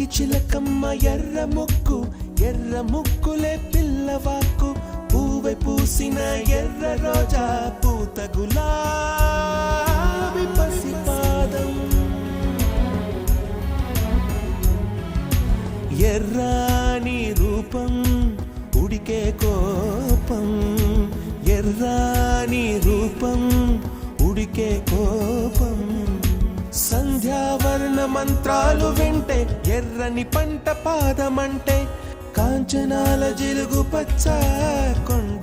ఎర్ర ముక్కు ఎర్ర ముక్కులే పిల్లవాకు పూవై పూసిన ఎర్ర రోజా పూత గులాబీ పసిపాదం ఎర్రాని రూపం ఉడికే కోపం. ఎర్రాని రూపం ఉడికే కోపం. సంధ్యావర్ణ మంత్రాలు వింటే ఎర్రని పంట పాదమంటే కాంచనాల జిలుగు పచ్చ కొండ